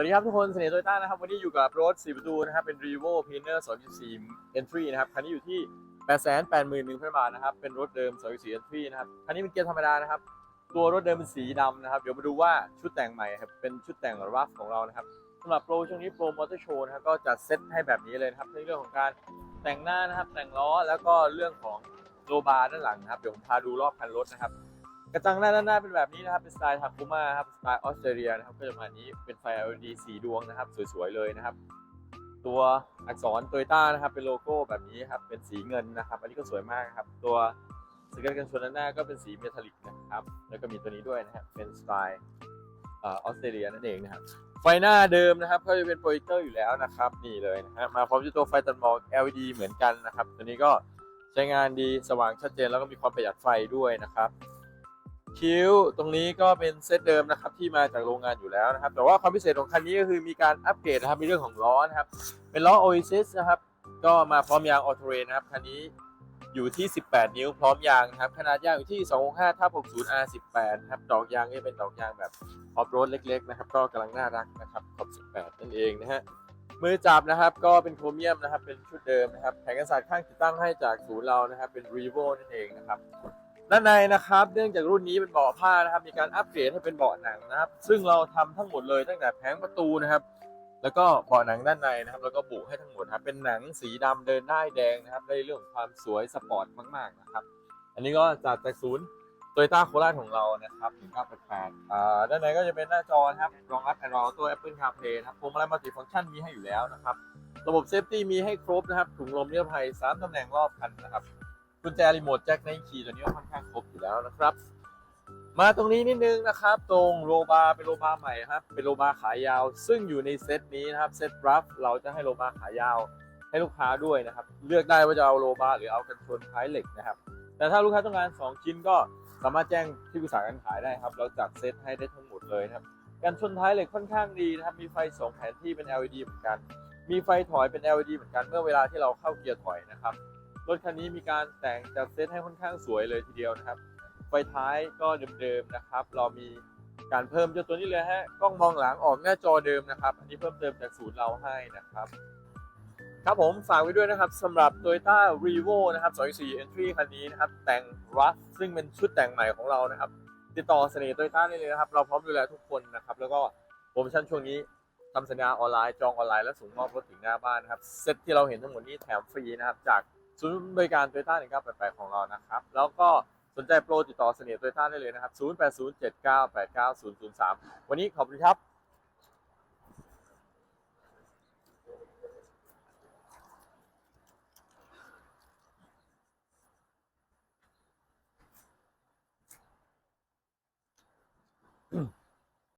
วัสดีครับทุกคนเสน่ห์โตโยต้านะครับ วันนี้อยู่กับรถ 4 ประตูนะครับ เป็น r e v o p i n e r 2.4 Entry นะครับ คันนี้อยู่ที่ 881,000 บาทนะครับ เป็นรถเดิม 2.4 Entry นะครับ คันนี้เป็นเกียร์ธรรมดานะครับ ตัวรถเดิมเป็นสีดำนะครับ เดี๋ยวมาดูว่าชุดแต่งใหม่ครับ เป็นชุดแต่งรัฟของเรานะครับสำหรับโปรช่วงนี้โปรมอเตอร์โชว์นะครับ ก็จัดเซตให้แบบนี้เลยนะครับในเรื่องของการแต่งหน้านะครับ แต่งล้อ แล้วก็เรื่องของโลบาร์ด้านหลังนะครับ เดี๋ยวผมพาดูรอบคันรถนะครับ กระจังหน้าด้านหน้าเป็นแบบนี้นะครับ เป็นสไตล์ทาคุมาครับ สไตล์ออสเตรเลียนะครับ ก็จะมาณนี้ เป็นไฟ LED สีดวงนะครับ สวยๆ เลยนะครับ ตัวอักษรโตโยต้านะครับ เป็นโลโก้แบบนี้ครับ เป็นสีเงินนะครับ อันนี้ก็สวยมากครับ ตัวสเกิร์ตกันชนด้านหน้าก็เป็นสีเมทัลลิกนะครับ แล้วก็มีตัวนี้ด้วยนะครับ เป็นสไตล์ออสเตรเลียนั่นเองนะครับ ไฟหน้าเดิมนะครับ ก็จะเป็นโปรเจคเตอร์อยู่แล้วนะครับ นี่เลยนะฮะ มาพร้อมกับตัวไฟตัดหมอก LED เหมือนกันนะครับ ตัวนี้ก็ใช้งานดี สว่างชัดเจน แล้วก็มีความประหยัดไฟด้วยนะครับ คิ้ว ตรงนี้ก็เป็นเซตเดิมนะครับที่มาจากโรงงานอยู่แล้วนะครับ แต่ว่าความพิเศษของคันนี้ก็คือมีการอัปเกรดนะครับในเรื่องของล้อนะครับ เป็นล้อ Oasis นะครับ ก็มาพร้อมยางออ t เ r นนะครับคันนี้อยู่ที่ 18 นิ้วพร้อมยางนะครับ ขนาดยางอยู่ที่ 265ทับ60 R18 นะครับ ดอกยางก็เป็นดอกยางแบบออฟโรดเล็กๆนะครับ ก็กำลังน่ารักนะครับขอบ 18 นั่นเองนะฮะมือจับนะครับก็เป็นโครเมียมนะครับเป็นชุดเดิมนะครับแผงกันศาสตร์ข้างติดตั้งให้จากศูนย์เรานะครับเป็น r e v o นั่นเองนะครับ ด้านในนะครับ เนื่องจากรุ่นนี้เป็นเบาะผ้านะครับ มีการอัปเกรดให้เป็นเบาะหนังนะครับ ซึ่งเราทำทั้งหมดเลยตั้งแต่แผงประตูนะครับ แล้วก็เบาะหนังด้านในนะครับ แล้วก็บุให้ทั้งหมดครับ เป็นหนังสีดำเดินได้แดงนะครับ ได้เรื่องของความสวยสปอร์ตมากๆนะครับ อันนี้ก็จากจากศูนย์โตโยต้าโคราชของเรานะครับ1988อ่าด้านในก็จะเป็นหน้าจอนะครับ รองรับแอนดรอยตัว Apple CarPlay นะครับพวงมาลัยมัลติฟังก์ชันมีให้อยู่แล้วนะครับ ระบบเซฟตี้มีให้ครบนะครับ ถุงลมนิรภัย3ตำแหน่งรอบคันนะครับ กุญแจรีโมทแจ็คในคีย์ตัวนี้ก็ค่อนข้างครบอยู่แล้วนะครับ มาตรงนี้นิดนึงนะครับ ตรงโลบาร์เป็นโลบาร์ใหม่ครับ เป็นโลบาร์ขายาว ซึ่งอยู่ในเซตนี้นะครับเซตรับเราจะให้โลบาร์ขายาวให้ลูกค้าด้วยนะครับ เลือกได้ว่าจะเอาโลบาร์หรือเอากันชนท้ายเหล็กนะครับ แต่ถ้าลูกค้าต้องการ 2 ชิ้นก็สามารถแจ้งที่ปรึกษาการขายได้ครับ เราจัดเซตให้ได้ทั้งหมดเลยนะครับกันชนท้ายเหล็กค่อนข้างดีนะครับ มีไฟสองแผนที่เป็น LED เหมือนกัน มีไฟถอยเป็น LED เหมือนกันเมื่อเวลาที่เราเข้าเกียร์ถอยนะครับ รถคันนี้มีการแต่งจัดเซตให้ค่อนข้างสวยเลยทีเดียวนะครับ ไฟท้ายก็เดิมๆนะครับ เรามีการเพิ่มเจ้าตัวนี้เลยฮะกล้องมองหลังออกหน้าจอเดิมนะครับ อันนี้เพิ่มเติมจากศูนย์เราให้นะครับ ครับผมฝากไว้ด้วยนะครับสำหรับ Toyota Revo นะครับ24 Entry คันนี้นะครับ แต่ง Rough ซึ่งเป็นชุดแต่งใหม่ของเรานะครับ ติดต่อเสน่ห์โตโยต้าได้เลยนะครับ เราพร้อมดูแลทุกคนนะครับ แล้วก็โปรโมชั่นช่วงนี้ทำสัญญาออนไลน์จองออนไลน์และส่งมอบรถถึงหน้าบ้านนะครับ เซ็ตที่เราเห็นทั้งหมดนี้แถมฟรีนะครับจาก ศูนย์บริการโตโยต้า1988ของเรานะครับ แล้วก็สนใจโปรติดต่อเสน่ห์โตโยต้าได้เลยนะครับ0807989003วันนี้ขอบคุณครับ